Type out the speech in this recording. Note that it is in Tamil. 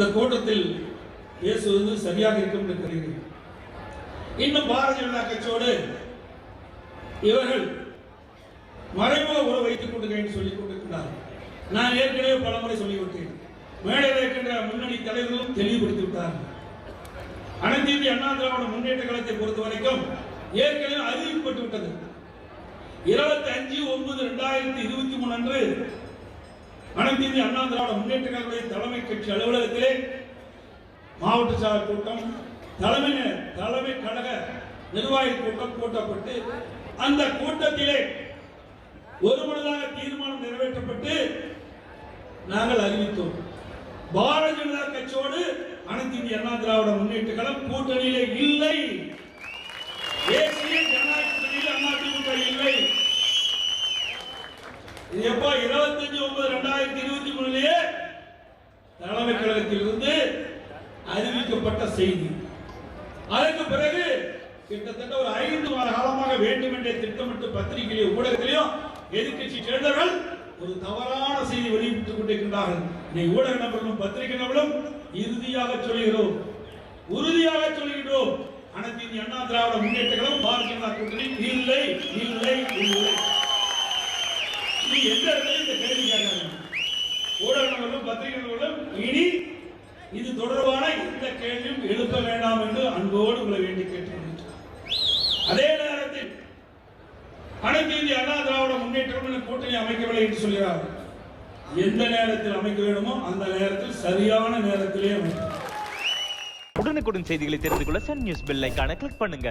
இந்த கூட்டத்தில் பேசுவது சரியாக இருக்கும் என்று கருதுகிறேன் இன்னும் பாரதிய ஜனதா கட்சியோடு இவர்கள் மறைமுக உறவு வைத்துக் கொண்டிருக்கிறேன் சொல்லிக் கொண்டிருக்கிறார் நான் ஏற்கனவே பலமுறை சொல்லிவிட்டேன். மேடையில் இருக்கின்ற முன்னணி தலைவர்களும் தெளிவுபடுத்தி விட்டார்கள் அனைத்து இந்திய அண்ணா திராவிட முன்னேற்ற காலத்தை பொறுத்த வரைக்கும் ஏற்கனவே அறிவிக்கப்பட்டு விட்டது இருபத்தி அஞ்சு ஒன்பது ரெண்டாயிரத்தி இருபத்தி மூணு அன்று அனைத்து அண்ணா திராவிட முன்னேற்ற கழகத்துடைய தலைமை கட்சி அலுவலகத்திலே மாவட்ட சார் கூட்டம் தலைமை தலைமை கழக நிர்வாகி கூட்டம் கூட்டப்பட்டு அந்த கூட்டத்திலே ஒருமனதாக தீர்மானம் நிறைவேற்றப்பட்டு நாங்கள் அறிவித்தோம். பாரதிய ஜனதா கட்சியோடு அனைத்து இந்திய அண்ணா திராவிட முன்னேற்ற கழகம் கூட்டணியிலே இல்லை தேசிய ஜனநாயக கூட்டணியில் அண்ணா திமுக இல்லை இது எப்போ இருபத்தஞ்சு ஒன்பது ரெண்டாயிரத்தி இருபத்தி மூணுலயே தலைமை கழகத்திலிருந்து அறிவிக்கப்பட்ட செய்தி. அதற்கு பிறகு கிட்டத்தட்ட ஒரு ஐந்து வார காலமாக வேண்டும் என்றே திட்டமிட்டு பத்திரிகையிலே ஊடகத்திலையும் எதிர்க்கட்சி சேர்ந்தவர்கள் ஒரு தவறான செய்தி வெளியிட்டுக் கொண்டிருக்கின்றார்கள். இதை ஊடக நபர்களும் பத்திரிகை நபர்களும் இறுதியாக சொல்கிறோம் உறுதியாக சொல்கிறோம் அனைத்து இந்திய அண்ணா திராவிட முன்னேற்றங்களும் பாரதிய ஜனதா கூட்டணி இல்லை இல்லை இல்லை நீ எந்த இடத்துல இந்த கேள்வி கேட்காங்க ஊடகங்களும் பத்திரிகைகளும் இனி இது தொடர்பான எந்த கேள்வியும் எழுப்ப வேண்டாம் என்று அன்போடு உங்களை வேண்டி கேட்டுக்கொள்கிறேன் அதே நேரத்தில் அனைத்து இந்திய அண்ணா திராவிட முன்னேற்றம் கூட்டணி அமைக்கவில்லை என்று சொல்கிறார். எந்த நேரத்தில் அமைக்க வேண்டுமோ அந்த நேரத்தில் சரியான நேரத்திலே அமைக்கும் உடனுக்குடன் செய்திகளை தெரிந்து கொள்ள சன் நியூஸ் பெல் ஐக்கான கிளிக் பண்ணுங்க.